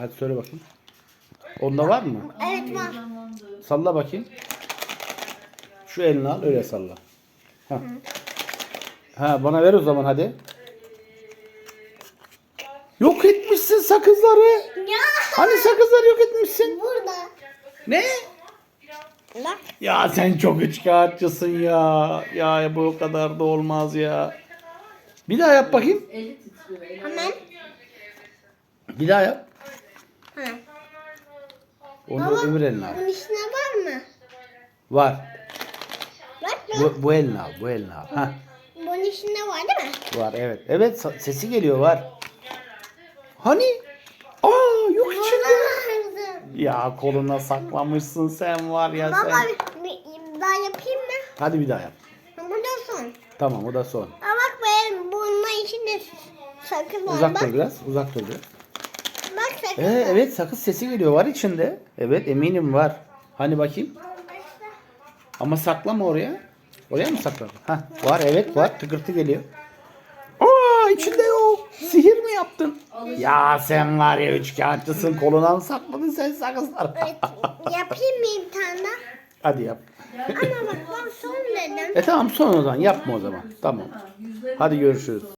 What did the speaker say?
Hadi söyle bakayım. Onda var mı? Evet var. Salla bakayım. Şu elini al öyle salla. Ha. Ha bana ver o zaman hadi. Yok etmişsin sakızları. Ya. Hani sakızları yok etmişsin? Burada. Ne? Bak. Ya sen çok üçkağıtçısın ya. Ya bu kadar da olmaz ya. Bir daha yap bakayım. Hemen. Bir daha yap. Onu öbür eline al. Bunun içine var mı? Var. Bak bak. Bu, bu elini al. Bu elini al. Ha. Bunun içinde var değil mi? Var evet. Evet sesi geliyor var. Hani? Aa yok içinde. Ya koluna saklamışsın sen var ya Baba sen. bir, bir daha yapayım mı? Hadi bir daha yap. Burada son. Tamam o da son. Aa, bak benim bunun içinde sakız var. Uzak dur biraz. Uzak dur biraz. Sakız Ee, evet sakız sesi geliyor var içinde. Evet eminim var. Hani bakayım. Ama saklama oraya. Oraya mı sakladın? Ha var evet var. Tıkırtı geliyor. Aa içinde yok. Sihir mi yaptın? Ya sen var ya üçkağıtçısın. Koluna mı sakladın sen sakızları? Evet. Yapayım mı bir tane? Hadi yap. Ama bak ben son dedim. E tamam son o zaman yapma o zaman. Tamam. Hadi görüşürüz.